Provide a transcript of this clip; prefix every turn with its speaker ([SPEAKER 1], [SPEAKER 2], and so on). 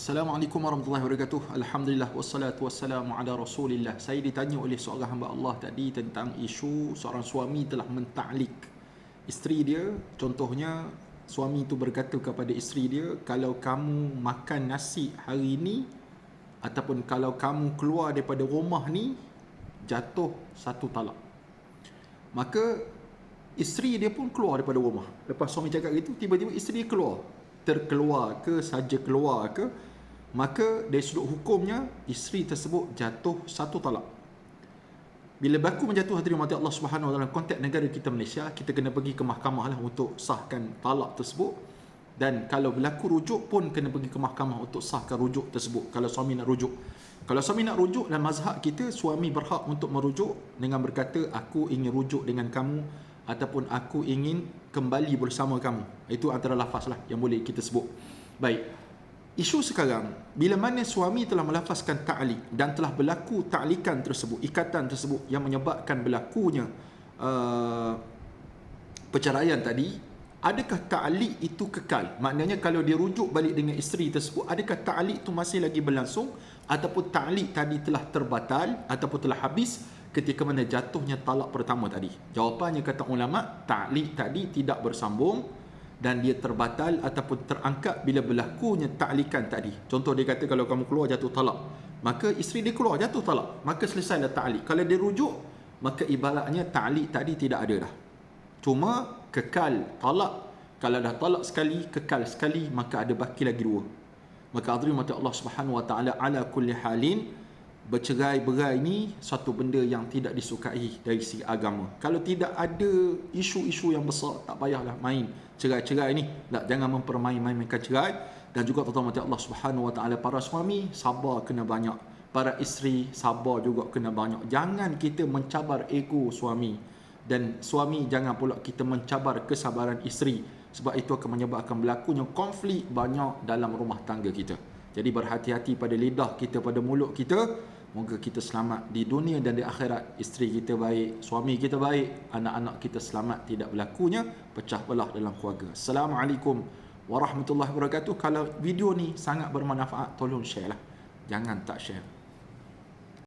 [SPEAKER 1] Assalamualaikum warahmatullahi wabarakatuh. Alhamdulillah wassalatu wassalamu ala Rasulillah. Saya ditanya oleh seorang hamba Allah tadi tentang isu seorang suami telah mentaklik isteri dia. Contohnya suami itu berkata kepada isteri dia, kalau kamu makan nasi hari ini ataupun kalau kamu keluar daripada rumah ni jatuh satu talak. Maka isteri dia pun keluar daripada rumah. Lepas suami cakap gitu, tiba-tiba isteri dia keluar terkeluar ke saja keluar ke maka dari sudut hukumnya isteri tersebut jatuh satu talak bila berlaku menjatuh hadirin mati Allah Subhanahu Wa Taala konteks negara kita Malaysia kita kena pergi ke mahkamah lah untuk sahkan talak tersebut dan kalau berlaku rujuk pun kena pergi ke mahkamah untuk sahkan rujuk tersebut kalau suami nak rujuk kalau suami nak rujuk dalam mazhab kita suami berhak untuk merujuk dengan berkata aku ingin rujuk dengan kamu ataupun aku ingin kembali bersama kamu. Itu antara lafaz lah yang boleh kita sebut. Baik. Isu sekarang, bila mana suami telah melafazkan ta'lik dan telah berlaku ta'likan tersebut, ikatan tersebut yang menyebabkan berlakunya uh, perceraian tadi, adakah ta'lik itu kekal? Maknanya kalau dia rujuk balik dengan isteri tersebut, adakah ta'lik itu masih lagi berlangsung ataupun ta'lik tadi telah terbatal ataupun telah habis ketika mana jatuhnya talak pertama tadi. Jawapannya kata ulama, ta'liq tadi tidak bersambung dan dia terbatal ataupun terangkat bila berlakunya ta'likan tadi. Contoh dia kata kalau kamu keluar jatuh talak, maka isteri dia keluar jatuh talak, maka selesailah ta'liq. Kalau dia rujuk, maka ibaratnya ta'liq tadi tidak ada dah. Cuma kekal talak kalau dah talak sekali, kekal sekali, maka ada baki lagi dua. Maka adri mata Allah Subhanahu wa taala ala kulli halin bercerai-berai ini satu benda yang tidak disukai dari segi agama. Kalau tidak ada isu-isu yang besar, tak payahlah main cerai-cerai ni. Tak, jangan mempermain-mainkan cerai. Dan juga tuan-tuan Allah Subhanahu Wa Taala para suami sabar kena banyak. Para isteri sabar juga kena banyak. Jangan kita mencabar ego suami dan suami jangan pula kita mencabar kesabaran isteri sebab itu akan menyebabkan berlakunya konflik banyak dalam rumah tangga kita. Jadi berhati-hati pada lidah kita, pada mulut kita Moga kita selamat di dunia dan di akhirat. Isteri kita baik, suami kita baik, anak-anak kita selamat tidak berlakunya pecah belah dalam keluarga. Assalamualaikum warahmatullahi wabarakatuh. Kalau video ni sangat bermanfaat, tolong share lah. Jangan tak share.